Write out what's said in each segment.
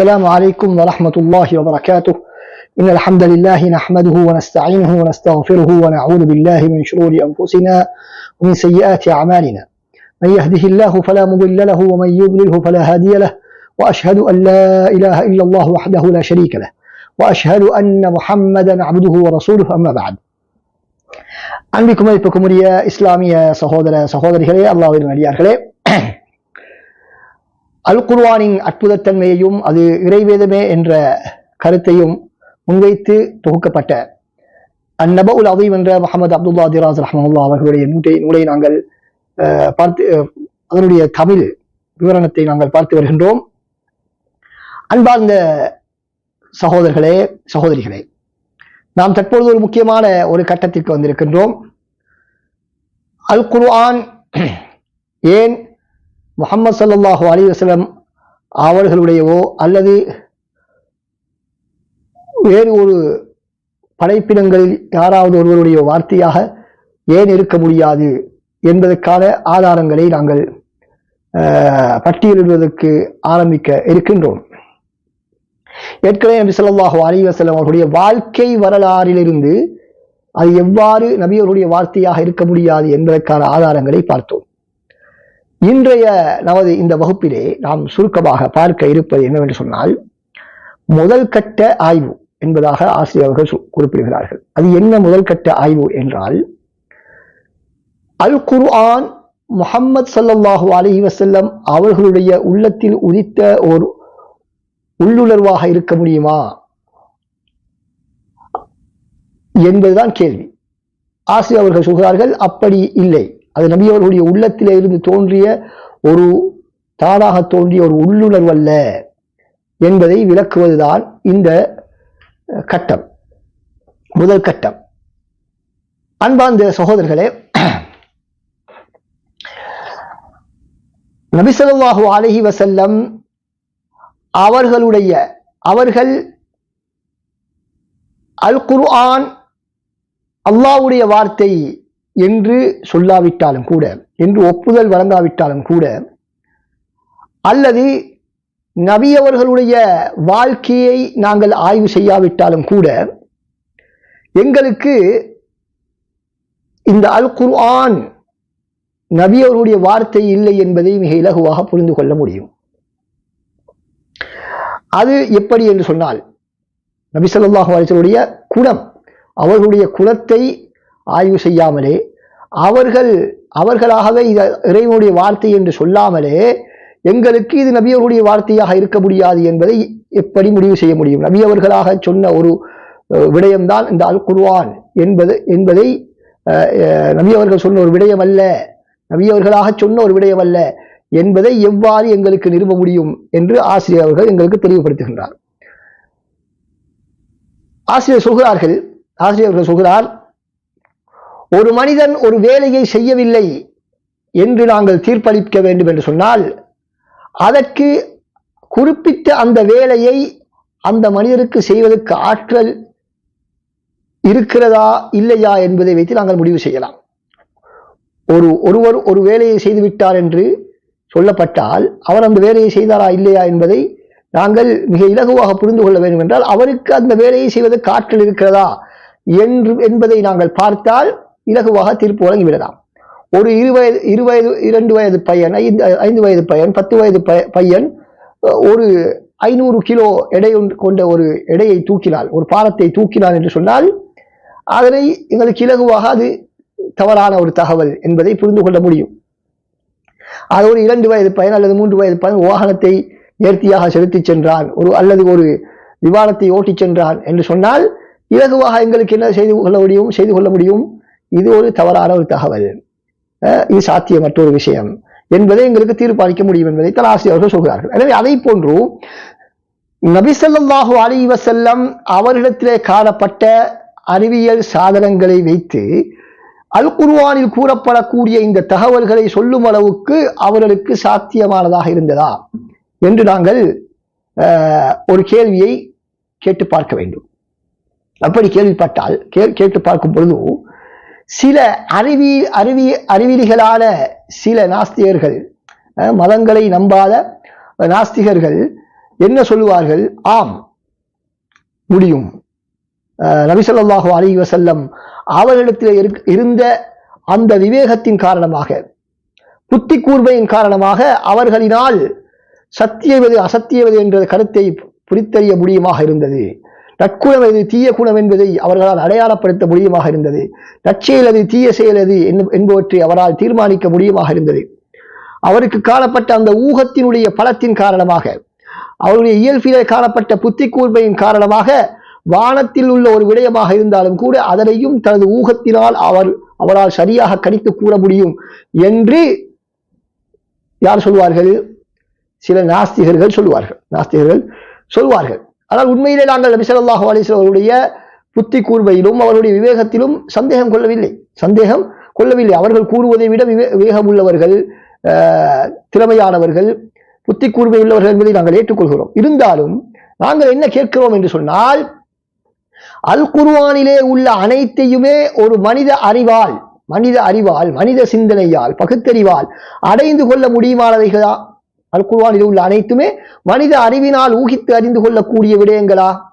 السلام عليكم ورحمة الله وبركاته. إن الحمد لله نحمده ونستعينه ونستغفره ونعوذ بالله من شرور أنفسنا ومن سيئات أعمالنا. من يهده الله فلا مضل له ومن يضلله فلا هادي له. وأشهد أن لا إله إلا الله وحده لا شريك له. وأشهد أن محمدا عبده ورسوله. أما بعد. அன்பிற்குமதிப்புக்குரிய இஸ்லாமிய சகோதர الله ورحمة الله அல் குர்வானின் அற்புதத்தன்மையையும் அது இறைவேதமே என்ற கருத்தையும் முன்வைத்து தொகுக்கப்பட்ட அந்நபுல் அதீம் என்ற முகமது அப்துல்லா திராஸ் ரஹமுல்லா அவர்களுடைய நூட்டை நூலை நாங்கள் அஹ், பார்த்து அதனுடைய தமிழ் விவரணத்தை நாங்கள் பார்த்து வருகின்றோம். அன்பார்ந்த சகோதரர்களே சகோதரிகளே நாம் தற்பொழுது ஒரு முக்கியமான ஒரு கட்டத்திற்கு வந்திருக்கின்றோம். அல் குர்ஆன் ஏன் முகமது சல்லாஹூ அலி வஸல்லம் அவர்களுடையவோ அல்லது வேறு ஒரு படைப்பினங்களில் யாராவது ஒருவருடைய வார்த்தையாக ஏன் இருக்க முடியாது என்பதற்கான ஆதாரங்களை நாங்கள் பட்டியலிடுவதற்கு ஆரம்பிக்க இருக்கின்றோம். ஏற்கனவே நபி ஸல்லல்லாஹு அலி வசலம் அவர்களுடைய வாழ்க்கை வரலாறிலிருந்து அது எவ்வாறு நபி வார்த்தையாக இருக்க முடியாது என்பதற்கான ஆதாரங்களை பார்த்தோம். இன்றைய நமது இந்த வகுப்பிலே நாம் சுருக்கமாக பார்க்க இருப்பது என்னவென்று சொன்னால் முதல் கட்ட ஆய்வு என்பதாக ஆசிரியர்கள் குறிப்பிடுகிறார்கள். அது என்ன முதல் கட்ட ஆய்வு என்றால் அல் குர்ஆன் முகம்மது ஸல்லல்லாஹு அலி வசல்லம் அவர்களுடைய உள்ளத்தில் உதித்த ஒரு உள்ளுணர்வாக இருக்க முடியுமா? என்பதுதான் கேள்வி. ஆசிரியர் அவர்கள் சொல்கிறார்கள் அப்படி இல்லை. அது நபி அவர்களுடைய உள்ளத்திலே இருந்து தோன்றிய ஒரு தானாக தோன்றிய ஒரு உள்ளுணர்வு அல்ல என்பதை விளக்குவதுதான் இந்த கட்டம் முதல் கட்டம். அன்பார்ந்த சகோதரர்களே நபி ஸல்லல்லாஹு வசல்லம் அவர்களுடைய அவர்கள் அல் குர்ஆன் அல்லாவுடைய வார்த்தை என்று சொல்லாவிட்டாலும் கூட என்று ஒப்புதல் வழங்காவிட்டாலும் கூட அல்லது நபி அவர்களுடைய வாழ்க்கையை நாங்கள் ஆய்வு செய்யாவிட்டாலும் கூட எங்களுக்கு இந்த அல் குர்ஆன் நபி அவர்களுடைய வார்த்தை இல்லை என்பதை மிக இலகுவாக புரிந்து கொள்ள முடியும். அது எப்படி என்று சொன்னால் நபி ஸல்லல்லாஹு அலைஹி குணம் அவர்களுடைய குலத்தை ஆய்வு செய்யாமலே அவர்கள் அவர்களாகவே இது இறைவனுடைய வார்த்தை என்று சொல்லாமலே எங்களுக்கு இது நபியவர்களுடைய வார்த்தையாக இருக்க முடியாது என்பதை எப்படி முடிவு செய்ய முடியும்? நபி அவர்களாக சொன்ன ஒரு விடயம்தான் இந்த அல் குர்வான் என்பது என்பதை அஹ், நபி அவர்கள் சொன்ன ஒரு விடயம் அல்ல நபி அவர்களாக சொன்ன ஒரு விடயம் அல்ல என்பதை எவ்வாறு எங்களுக்கு நிறுவ முடியும் என்று ஆசிரியர் அவர்கள் எங்களுக்கு தெளிவுபடுத்துகின்றார். ஆசிரியர் சொல்கிறார்கள் ஆசிரியர்கள் சொல்கிறார் ஒரு மனிதன் ஒரு வேலையை செய்யவில்லை என்று நாங்கள் தீர்ப்பளிக்க வேண்டும் என்று சொன்னால் அதற்கு குறிப்பிட்ட அந்த வேலையை அந்த மனிதருக்கு செய்வதற்கு ஆற்றல் இருக்கிறதா இல்லையா என்பதை வைத்து நாங்கள் முடிவு செய்யலாம். ஒரு ஒருவர் ஒரு வேலையை செய்துவிட்டார் என்று சொல்லப்பட்டால் அவர் அந்த வேலையை செய்தாரா இல்லையா என்பதை நாங்கள் மிக இலகுவாக புரிந்து கொள்ள வேண்டும் என்றால் அவருக்கு அந்த வேலையை செய்வதற்கு ஆற்றல் இருக்கிறதா என்று என்பதை நாங்கள் பார்த்தால் இலகுவாக தீர்ப்பு வழங்கிவிடலாம் ஒரு இரு வயது இரு வயது இரண்டு வயது பையன் ஐந்து ஐந்து வயது பையன் பத்து வயது பையன் ஒரு ஐநூறு கிலோ எடை கொண்ட ஒரு எடையை தூக்கினால் ஒரு பாரத்தை தூக்கினான் என்று சொன்னால் அதனை எங்களுக்கு இலகுவாக அது தவறான ஒரு தகவல் என்பதை புரிந்து கொள்ள முடியும். அது ஒரு இரண்டு வயது பையன் அல்லது மூன்று வயது பையன் வாகனத்தை நேர்த்தியாக செலுத்திச் சென்றான் ஒரு அல்லது ஒரு விமானத்தை ஓட்டிச் சென்றான் என்று சொன்னால் இலகுவாக எங்களுக்கு என்ன செய்து கொள்ள முடியும் செய்து கொள்ள முடியும்? இது ஒரு தவறான ஒரு தகவல். இது சாத்தியமற்ற ஒரு விஷயம். என்பதை எங்களுக்கு தீர்ப்பளிக்க முடியும் என்பதை தான் ஆசிரியர்கள் சொல்கிறார்கள். எனவே அதை போன்று நபி அலி வசல்லம் வஸல்லம் அவர்களிடத்திலே காணப்பட்ட அறிவியல் சாதனங்களை வைத்து அல் குருவானில் கூறப்படக்கூடிய இந்த தகவல்களை சொல்லும் அளவுக்கு அவர்களுக்கு சாத்தியமானதாக இருந்ததா என்று நாங்கள் அஹ், ஒரு கேள்வியை கேட்டு பார்க்க வேண்டும். அப்படி கேள்விப்பட்டால் கே- கேட்டு பார்க்கும் பொழுதும் சில அறிவி அறிவி அறிவிலிகளான சில நாஸ்திகர்கள் மதங்களை நம்பாத நாஸ்திகர்கள் என்ன சொல்லுவார்கள்? ஆம் முடியும். அஹ் அலி வசல்லம் அவர்களிடத்தில் இருக்- இருந்த அந்த விவேகத்தின் காரணமாக புத்தி கூர்மையின் காரணமாக அவர்களினால் சத்தியவது அசத்தியவது என்ற கருத்தை புரித்தறிய முடியுமாக இருந்தது. நற்குணம் எது தீய குணம் என்பதை அவர்களால் அடையாளப்படுத்த முடியுமாக இருந்தது. நற்செயல் அது தீய செயல் அது என்ப- என்பவற்றை அவரால் தீர்மானிக்க முடியுமாக இருந்தது. அவருக்கு காணப்பட்ட அந்த ஊகத்தினுடைய பலத்தின் காரணமாக அவருடைய இயல்பிலே காணப்பட்ட புத்தி கூர்மையின் காரணமாக வானத்தில் உள்ள ஒரு விடயமாக இருந்தாலும் கூட அதனையும் தனது ஊகத்தினால் அவர் அவரால் சரியாக கணித்து கூற முடியும் என்று யார் சொல்வார்கள்? சில நாஸ்திகர்கள் சொல்லுவார்கள் நாஸ்திகர்கள் சொல்வார்கள். ஆனால் உண்மையிலே நாங்கள் நபிசல்லாஹு ஸல்லல்லாஹு அவருடைய புத்தி கூர்மையிலும் அவருடைய விவேகத்திலும் சந்தேகம் கொள்ளவில்லை. சந்தேகம் கொள்ளவில்லை. அவர்கள் கூறுவதை விட விவே விவேகம் உள்ளவர்கள் ஆஹ், திறமையானவர்கள் புத்தி கூர்மை உள்ளவர்கள் என்பதை நாங்கள் ஏற்றுக்கொள்கிறோம். இருந்தாலும் நாங்கள் என்ன கேட்கிறோம் என்று சொன்னால் அல் குர்வானிலே உள்ள அனைத்தையுமே ஒரு மனித அறிவால் மனித அறிவால் மனித சிந்தனையால் பகுத்தறிவால் அடைந்து கொள்ள முடியுமானவைகளா? அல் உள்ள அனைத்துமே மனித அறிவினால் ஊகித்து அறிந்து கொள்ளக்கூடிய விடயங்களா?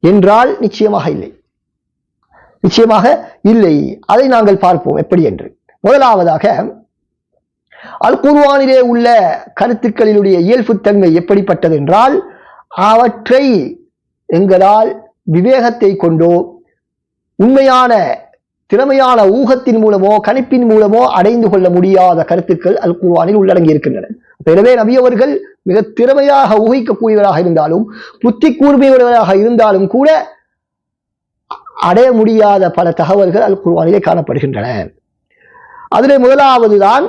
என்றால் நிச்சயமாக இல்லை. நிச்சயமாக இல்லை. அதை நாங்கள் பார்ப்போம். எப்படி என்று. முதலாவதாக அல்குர்வானிலே உள்ள கருத்துக்களினுடைய இயல்புத்தன்மை எப்படிப்பட்டது என்றால் அவற்றை எங்களால் விவேகத்தை கொண்டோ உண்மையான திறமையான ஊகத்தின் மூலமோ கணிப்பின் மூலமோ அடைந்து கொள்ள முடியாத கருத்துக்கள் அல் குர்வானில் உள்ளடங்கி இருக்கின்றன எனவே நபியவர்கள் மிக திறமையாக ஊகிக்கக்கூடியவராக இருந்தாலும் புத்தி கூர்மையுடையவராக இருந்தாலும் கூட அடைய முடியாத பல தகவல்கள் அல் குர்வானிலே காணப்படுகின்றன. அதில் முதலாவது தான்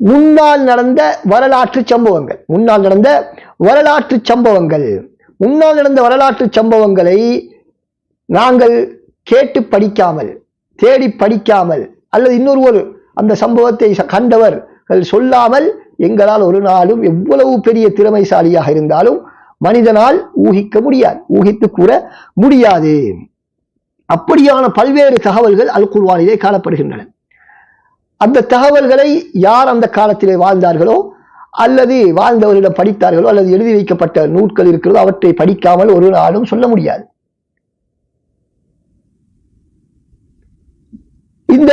முன்னால் நடந்த வரலாற்று சம்பவங்கள். முன்னால் நடந்த வரலாற்று சம்பவங்கள். முன்னால் நடந்த வரலாற்று சம்பவங்களை நாங்கள் கேட்டு படிக்காமல் தேடி படிக்காமல் அல்லது இன்னொரு ஒரு அந்த சம்பவத்தை ச- கண்டவர்கள் சொல்லாமல் எங்களால் ஒரு நாளும் எவ்வளவு பெரிய திறமைசாலியாக இருந்தாலும் மனிதனால் ஊகிக்க முடியாது. ஊகித்து கூற முடியாது. அப்படியான பல்வேறு தகவல்கள் அல் குர்வானிலே காணப்படுகின்றன. அந்த தகவல்களை யார் அந்த காலத்திலே வாழ்ந்தார்களோ அல்லது வாழ்ந்தவரிடம் படித்தார்களோ அல்லது எழுதி வைக்கப்பட்ட நூட்கள் இருக்கிறதோ அவற்றை படிக்காமல் ஒரு நாளும் சொல்ல முடியாது. இந்த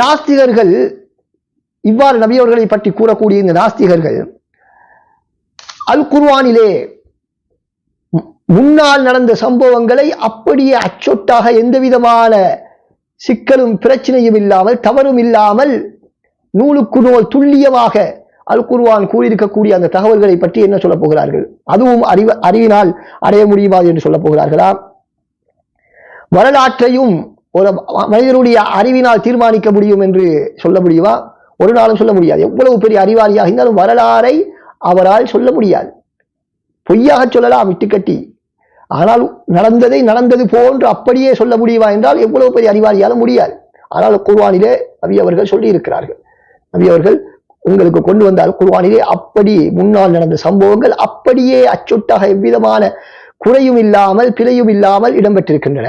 நாஸ்திகர்கள் இவ்வாறு நபியவர்களை பற்றி கூறக்கூடிய இந்த நாஸ்திகர்கள் அல் குர்வானிலே முன்னால் நடந்த சம்பவங்களை அப்படியே அச்சொட்டாக எந்த விதமான சிக்கலும் பிரச்சனையும் இல்லாமல் தவறும் இல்லாமல் நூலுக்கு நூல் துல்லியமாக அல் குர்வான் கூறியிருக்கக்கூடிய அந்த தகவல்களை பற்றி என்ன சொல்லப் போகிறார்கள்? அதுவும் அறிவ அறிவினால் அடைய முடியுமா என்று சொல்லப் போகிறார்களா? வரலாற்றையும் ஒரு மனிதனுடைய அறிவினால் தீர்மானிக்க முடியும் என்று சொல்ல முடியுமா? ஒரு நாளும் சொல்ல முடியாது. எவ்வளவு பெரிய அறிவாளியாக இருந்தாலும் வரலாறை அவரால் சொல்ல முடியாது. பொய்யாக சொல்லலாம் விட்டுக்கட்டி ஆனால் நடந்ததை நடந்தது போன்று அப்படியே சொல்ல முடியுமா என்றால் எவ்வளவு பெரிய அறிவாளியாலும் முடியாது. ஆனால் குருவானிலே நபி அவர்கள் சொல்லியிருக்கிறார்கள். நபி அவர்கள் உங்களுக்கு கொண்டு வந்தால் குருவானிலே அப்படி முன்னால் நடந்த சம்பவங்கள் அப்படியே அச்சொட்டாக எவ்விதமான குறையும் இல்லாமல் பிழையும் இல்லாமல் இடம்பெற்றிருக்கின்றன.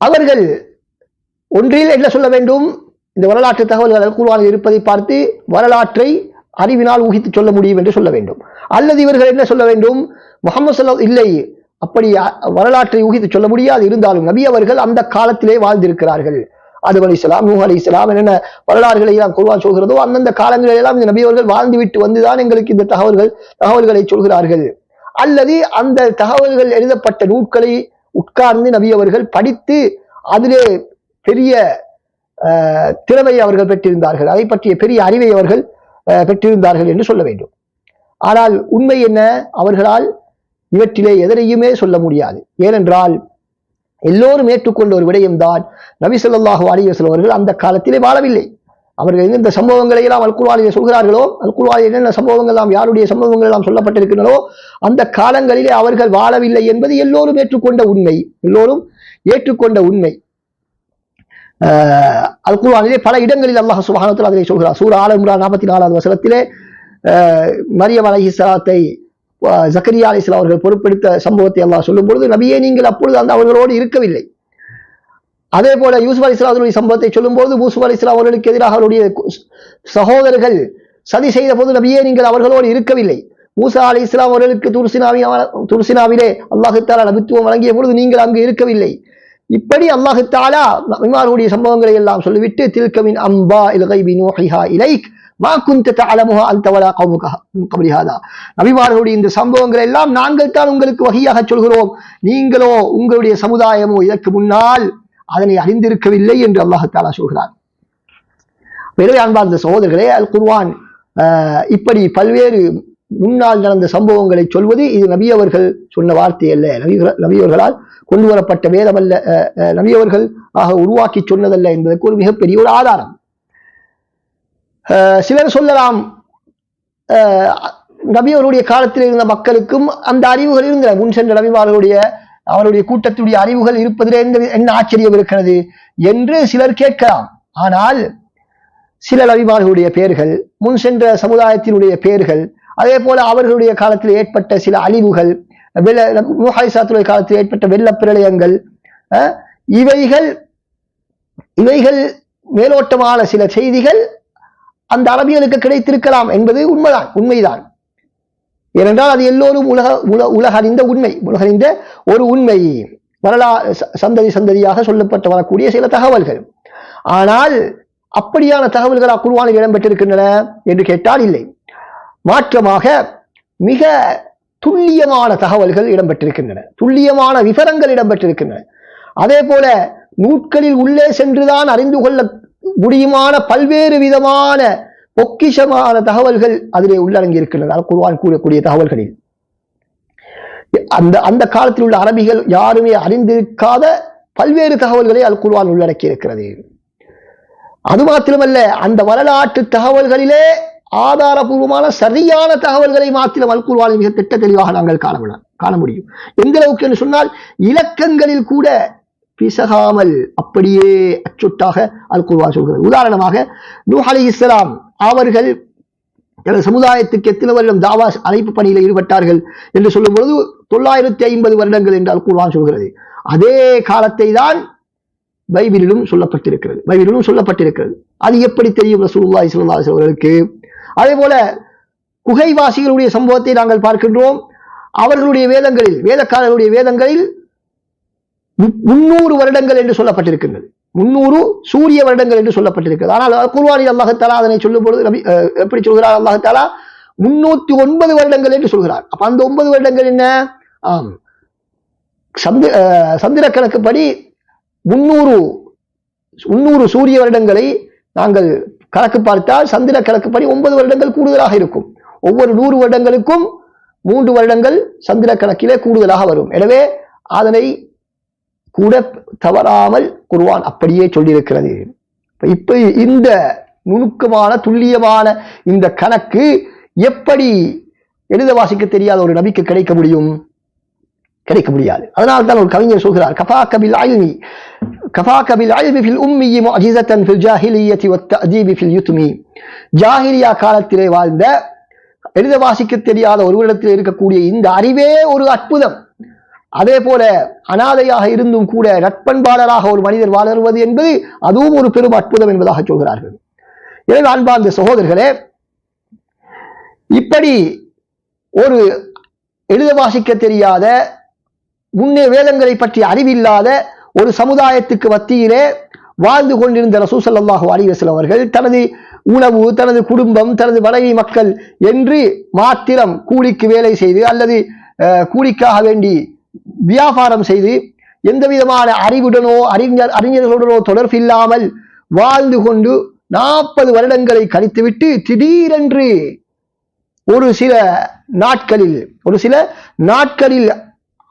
அவர்கள் ஒன்றில் என்ன சொல்ல வேண்டும்? இந்த வரலாற்று தகவல்கள் அல் இருப்பதை பார்த்து வரலாற்றை அறிவினால் ஊகித்து சொல்ல முடியும் என்று சொல்ல வேண்டும். அல்லது இவர்கள் என்ன சொல்ல வேண்டும்? முகமது சல்லா இல்லை. அப்படி வரலாற்றை ஊகித்து சொல்ல முடியாது. இருந்தாலும் நபி அவர்கள் அந்த காலத்திலே வாழ்ந்திருக்கிறார்கள். அது அலி இஸ்லாம் நூஹ் அலி இஸ்லாம் என்னென்ன வரலாறுகளை எல்லாம் குருவான் சொல்கிறதோ அந்தந்த காலங்களில் எல்லாம் இந்த நபி அவர்கள் வாழ்ந்து விட்டு வந்துதான் எங்களுக்கு இந்த தகவல்கள் தகவல்களை சொல்கிறார்கள். அல்லது அந்த தகவல்கள் எழுதப்பட்ட நூட்களை உட்கார்ந்து நபி அவர்கள் படித்து அதிலே பெரிய அஹ், திறமையை அவர்கள் பெற்றிருந்தார்கள். அதை பற்றிய பெரிய அறிவை அவர்கள் அஹ், பெற்றிருந்தார்கள் என்று சொல்ல வேண்டும். ஆனால் உண்மை என்ன? அவர்களால் இவற்றிலே எதனையுமே சொல்ல முடியாது. ஏனென்றால் எல்லோரும் ஏற்றுக்கொண்ட ஒரு விடயம்தான் நபி சொல்லாஹு அலைஹி அவர்கள் அந்த காலத்திலே வாழவில்லை. அவர்கள் எந்தெந்த சம்பவங்களை எல்லாம் சொல்கிறார்களோ அல் என்னென்ன சம்பவங்கள் எல்லாம் யாருடைய சம்பவங்கள் எல்லாம் சொல்லப்பட்டிருக்கின்றனோ அந்த காலங்களிலே அவர்கள் வாழவில்லை என்பது எல்லோரும் ஏற்றுக்கொண்ட உண்மை. எல்லோரும் ஏற்றுக்கொண்ட உண்மை. ஆஹ் பல இடங்களில் அல்லாஹ் சுப்ஹானஹு அதிலே சொல்கிறார். சூரா ஆல இம்ரான் 44வது வசனத்திலே ஆஹ் மரியம் அலஹி சலாத்தை ஜக்கரியா அலைஹிஸ்ஸலாம் அவர்கள் பொறுப்பெடுத்த சம்பவத்தை எல்லாம் சொல்லும் பொழுது நபியே நீங்கள் அப்பொழுது அந்த அவர்களோடு இருக்கவில்லை. அதே போல யூசுப் அலி இஸ்லாமுடைய சம்பவத்தை சொல்லும்போது மூசுப் அலி இஸ்லாம் அவர்களுக்கு எதிராக அவருடைய சகோதரர்கள் சதி செய்த போது நபியே நீங்கள் அவர்களோடு இருக்கவில்லை. மூசா அலி இஸ்லாம் அவர்களுக்கு துர்சினாவி துர்சினாவிலே அல்லாஹு தாலா நபித்துவம் வழங்கிய பொழுது நீங்கள் அங்கு இருக்கவில்லை. இப்படி அல்லாஹு தாலா நபிமார்களுடைய சம்பவங்களை எல்லாம் சொல்லிவிட்டு தில்கமின் அம்பா இலகை நூஹிஹா இலைக் மா குந்த தஅலமுஹா அந்தவலா வலா கபரிஹாதா நபிமார்களுடைய இந்த சம்பவங்கள் எல்லாம் நாங்கள் தான் உங்களுக்கு வகையாக சொல்கிறோம். நீங்களோ உங்களுடைய சமுதாயமோ இதற்கு முன்னால் அதனை அறிந்திருக்கவில்லை என்று அல்லாஹாலா சொல்கிறான். சொல்கிறார் எனவே அன்பார்ந்த சகோதரர்களே அல் குர்வான் ஆஹ், இப்படி பல்வேறு முன்னால் நடந்த சம்பவங்களை சொல்வது இது நபி அவர்கள் சொன்ன வார்த்தை அல்ல. நபியவர்களால் கொண்டு வரப்பட்ட வேதமல்ல நபியவர்கள் ஆக உருவாக்கி சொன்னதல்ல என்பதற்கு ஒரு மிகப்பெரிய ஒரு ஆதாரம். ஆஹ், சிலர் சொல்லலாம் நபியவருடைய காலத்தில் இருந்த மக்களுக்கும் அந்த அறிவுகள் இருந்தன. முன் சென்ற நபிமார்களுடைய அவருடைய கூட்டத்துடைய அறிவுகள் இருப்பதில் என்ன ஆச்சரியம் இருக்கிறது என்று சிலர் கேட்கலாம். ஆனால் சில நபிமார்களுடைய பெயர்கள் முன் சென்ற சமுதாயத்தினுடைய பெயர்கள் அதே போல அவர்களுடைய காலத்தில் ஏற்பட்ட சில அழிவுகள் வெள்ள நூஹாய்சாத்துடைய காலத்தில் ஏற்பட்ட வெள்ள பிரளயங்கள் அஹ், இவைகள் இவைகள் மேலோட்டமான சில செய்திகள் அந்த அரபியலுக்கு கிடைத்திருக்கலாம் என்பது உண்மைதான் உண்மைதான். ஏனென்றால் அது எல்லோரும் உலக உல- உலகறிந்த உண்மை. உலகறிந்த ஒரு உண்மை. வரலா ச- சந்ததி சந்ததியாக சொல்லப்பட்டு வரக்கூடிய சில தகவல்கள். ஆனால் அப்படியான தகவல்கள் அக்குருவானில் இடம்பெற்றிருக்கின்றன என்று கேட்டால் இல்லை. மாற்றமாக மிக துல்லியமான தகவல்கள் இடம்பெற்றிருக்கின்றன. துல்லியமான விவரங்கள் இடம்பெற்றிருக்கின்றன. அதே போல நூட்களில் உள்ளே சென்றுதான் அறிந்து கொள்ள முடியுமான பல்வேறு விதமான பொக்கிஷமான தகவல்கள் அதிலே உள்ளடங்கி இருக்கின்றன குர்ஆன் கூறக்கூடிய தகவல்களில். அந்த அந்த காலத்தில் உள்ள அரபிகள் யாருமே அறிந்திருக்காத பல்வேறு தகவல்களை அல் குர்ஆன் உள்ளடக்கி இருக்கிறது அது மாத்திரமல்ல அந்த வரலாற்று தகவல்களிலே ஆதாரபூர்வமான சரியான தகவல்களை மாத்திரம் அல் குர்ஆனில் மிக திட்ட தெளிவாக நாங்கள் காண காண முடியும். எந்த அளவுக்கு என்று சொன்னால் இலக்கங்களில் கூட பிசகாமல் அப்படியே அச்சுட்டாக அல் குர்வா சொல்கிறது. உதாரணமாக நூஹ் இஸ்லாம் அவர்கள் எனது சமுதாயத்துக்கு எத்தனை வருடம் தாவாஸ் அழைப்பு பணியில் ஈடுபட்டார்கள் என்று சொல்லும் பொழுது தொள்ளாயிரத்தி ஐம்பது வருடங்கள் என்று அல் குர்ஆன் சொல்கிறது. அதே காலத்தை தான் பைபிளிலும் சொல்லப்பட்டிருக்கிறது. பைபிளிலும் சொல்லப்பட்டிருக்கிறது. அது எப்படி தெரியும்? ரசூல்லா ஸல்லல்லாஹு அவர்களுக்கு அதே போல குகைவாசிகளுடைய சம்பவத்தை நாங்கள் பார்க்கின்றோம். அவர்களுடைய வேதங்களில் வேதக்காரர்களுடைய வேதங்களில் முன்னூறு வருடங்கள் என்று சொல்லப்பட்டிருக்கின்றது. முன்னூறு சூரிய வருடங்கள் என்று சொல்லப்பட்டிருக்கிறது. ஆனால் குர்வானில் அல்லாஹத்தாலா அதனை சொல்லும் பொழுது நபி எப்படி சொல்கிறார் அல்லாஹத்தாலா முன்னூத்தி ஒன்பது வருடங்கள் என்று சொல்கிறார். அப்ப அந்த ஒன்பது வருடங்கள் என்ன? ஆம். சந்தி சந்திர கணக்குப்படி முன்னூறு முன்னூறு சூரிய வருடங்களை நாங்கள் கணக்கு பார்த்தால் சந்திர கணக்குப்படி ஒன்பது வருடங்கள் கூடுதலாக இருக்கும். ஒவ்வொரு நூறு வருடங்களுக்கும் மூன்று வருடங்கள் சந்திர கணக்கிலே கூடுதலாக வரும். எனவே அதனை கூட தவறாமல் குருவான் அப்படியே சொல்லியிருக்கிறது. இப்போ இப்ப இந்த நுணுக்கமான துல்லியமான இந்த கணக்கு எப்படி எழுத வாசிக்க தெரியாத ஒரு நபிக்கு கிடைக்க முடியும்? கிடைக்க முடியாது. அதனால் தான் ஒரு கவிஞர் சொல்கிறார் கஃபா கபில் அல்மி கஃபா கபில் அல்மி ஃபில் உம்மி முஅஜிஸத்தன் ஃபில் ஜாஹிலியத்தி அஜீபி ஃபில் யுத்மி ஜாஹிலியா காலத்திலே வாழ்ந்த எழுத வாசிக்க தெரியாத ஒருவரிடத்தில் இருக்கக்கூடிய இந்த அறிவே ஒரு அற்புதம். அதே போல அனாதையாக இருந்தும் கூட நட்பண்பாளராக ஒரு மனிதர் வளருவது என்பது அதுவும் ஒரு பெரும் அற்புதம் என்பதாக சொல்கிறார்கள். எனவே அன்பார்ந்த சகோதரர்களே இப்படி ஒரு எழுத வாசிக்க தெரியாத முன்னே வேதங்களை பற்றி அறிவில்லாத ஒரு சமுதாயத்துக்கு மத்தியிலே வாழ்ந்து கொண்டிருந்த ரசூசல்லாஹு அலிவசல் அவர்கள் தனது உணவு தனது குடும்பம் தனது மனைவி மக்கள் என்று மாத்திரம் கூலிக்கு வேலை செய்து அல்லது அஹ், கூலிக்காக வேண்டி வியாபாரம் செய்து எந்த விதமான அறிவுடனோ அறிஞர் அறிஞர்களுடனோ தொடர்பில்லாமல் வாழ்ந்து கொண்டு நாற்பது வருடங்களை கழித்துவிட்டு திடீரென்று ஒரு சில நாட்களில் ஒரு சில நாட்களில்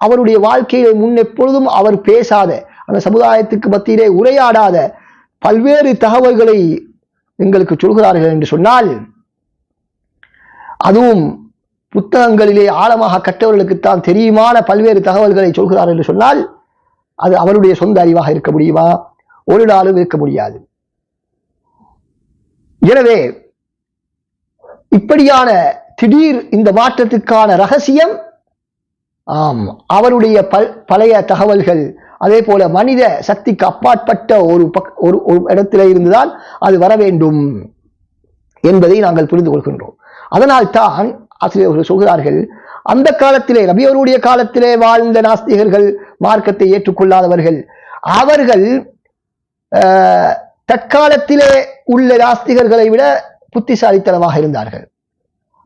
அவருடைய வாழ்க்கையில முன்னெப்பொழுதும் அவர் பேசாத அந்த சமுதாயத்துக்கு மத்தியிலே உரையாடாத பல்வேறு தகவல்களை எங்களுக்கு சொல்கிறார்கள் என்று சொன்னால் அதுவும் புத்தகங்களிலே ஆழமாக கற்றவர்களுக்குத்தான் தெரியுமான பல்வேறு தகவல்களை சொல்கிறார் என்று சொன்னால் அது அவருடைய சொந்த அறிவாக இருக்க முடியுமா? ஒரு நாளும் இருக்க முடியாது. எனவே இப்படியான திடீர் இந்த மாற்றத்துக்கான ரகசியம் ஆம் அவருடைய பல் பழைய தகவல்கள் அதே போல மனித சக்திக்கு அப்பாற்பட்ட ஒரு பக் ஒரு ஒரு இடத்திலே இருந்துதான் அது வர வேண்டும் என்பதை நாங்கள் புரிந்து கொள்கின்றோம். அதனால் தான் ஆசிரியர்கள் சொல்கிறார்கள் அந்த காலத்திலே நபியவருடைய காலத்திலே வாழ்ந்த நாஸ்திகர்கள் மார்க்கத்தை ஏற்றுக்கொள்ளாதவர்கள். அவர்கள் ஆஹ், தற்காலத்திலே உள்ள நாஸ்திகர்களை விட புத்திசாலித்தனமாக இருந்தார்கள்.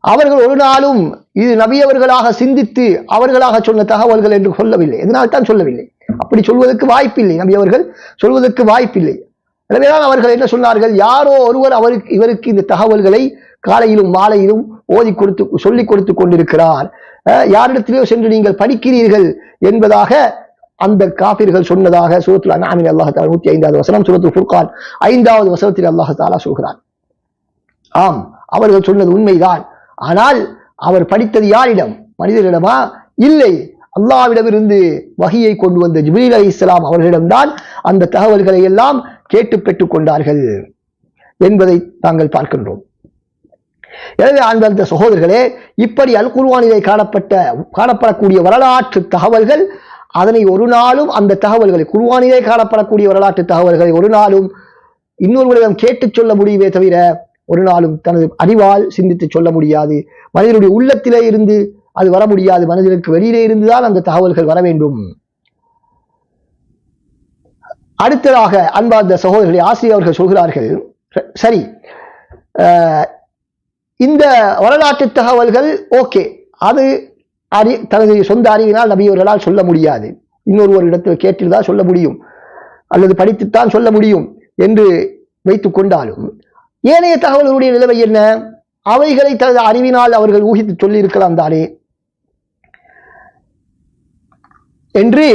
அவர்கள் ஒரு நாளும் இது நபியவர்களாக சிந்தித்து அவர்களாக சொன்ன தகவல்கள் என்று சொல்லவில்லை. இதனால் தான் சொல்லவில்லை. அப்படி சொல்வதற்கு வாய்ப்பில்லை. நபியவர்கள் சொல்வதற்கு வாய்ப்பில்லை. எனவேதான் அவர்கள் என்ன சொன்னார்கள்? யாரோ ஒருவர் அவருக்கு இவருக்கு இந்த தகவல்களை காலையிலும் மாலையிலும் ஓதி கொடுத்து சொல்லிக் கொடுத்து கொண்டிருக்கிறார். யாரிடத்திலேயோ சென்று நீங்கள் படிக்கிறீர்கள் என்பதாக அந்த காபிர்கள் சொன்னதாக சூரத்துல அன்ஆமின் அல்லாஹ் தாலா நூத்தி ஐந்தாவது வசனம் சூரத்துல் ஃபுர்கான் ஐந்தாவது வசனத்தில் அல்லாஹ் தாலா சொல்கிறான். ஆம் அவர்கள் சொன்னது உண்மைதான். ஆனால் அவர் படித்தது யாரிடம்? மனிதரிடமா? இல்லை. அல்லாவிடமிருந்து வகையை கொண்டு வந்த ஜிப்ரீல் அலி இஸ்லாம் அவர்களிடம்தான் அந்த தகவல்களை எல்லாம் கேட்டு பெற்றுக்கொண்டார்கள் என்பதை நாங்கள் பார்க்கின்றோம். எனவே அன்பந்த சகோதரர்களே இப்படி அல் குர்வானிலே காணப்பட்ட காணப்படக்கூடிய வரலாற்று தகவல்கள் அதனை ஒரு நாளும் அந்த தகவல்களை குர்வானிலே காணப்படக்கூடிய வரலாற்று தகவல்களை ஒரு நாளும் இன்னொருவரிடம் கேட்டுச் சொல்ல முடியுமே தவிர ஒரு நாளும் தனது அறிவால் சிந்தித்து சொல்ல முடியாது. மனிதனுடைய உள்ளத்திலே இருந்து அது வர முடியாது. மனிதனுக்கு வெளியிலே இருந்துதான் அந்த தகவல்கள் வர வேண்டும். அடுத்ததாக அன்பார்ந்த சகோதரர்களை ஆசிரியர் அவர்கள் சொல்கிறார்கள் சரி இந்த வரலாற்று தகவல்கள் ஓகே அது அறி தனது சொந்த அறிவினால் நபியவர்களால் சொல்ல முடியாது. இன்னொரு ஒரு இடத்தில் கேட்டுதான் சொல்ல முடியும் அல்லது படித்துத்தான் சொல்ல முடியும் என்று வைத்து கொண்டாலும் ஏனைய தகவல்களுடைய நிலைமை என்ன? அவைகளை தனது அறிவினால் அவர்கள் ஊகித்து சொல்லி இருக்கலாம் தானே? என்று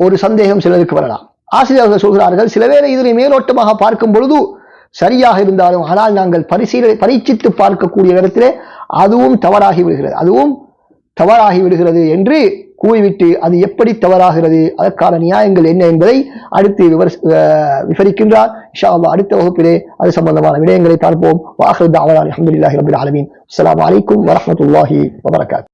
ஒரு சந்தேகம் சிலருக்கு வரலாம். ஆசிரியர்கள் சொல்கிறார்கள் சில வேளை இதனை மேலோட்டமாக பார்க்கும் பொழுது சரியாக இருந்தாலும் ஆனால் நாங்கள் பரிசீலனை பரீட்சித்து பார்க்கக்கூடிய இடத்திலே அதுவும் தவறாகி விடுகிறது. அதுவும் தவறாகி விடுகிறது என்று கூறிவிட்டு அது எப்படி தவறாகிறது அதற்கான நியாயங்கள் என்ன என்பதை அடுத்து விவர் விவரிக்கின்றார். இன்ஷா அடுத்த வகுப்பிலே அது சம்பந்தமான விடயங்களை பார்ப்போம். வாஹர் தாவலா அஹமதுல்லாஹி ரபுல் ஆலமீன். அஸ்லாம் வலைக்கும் வரமத்துல்லாஹி வபரகாத்.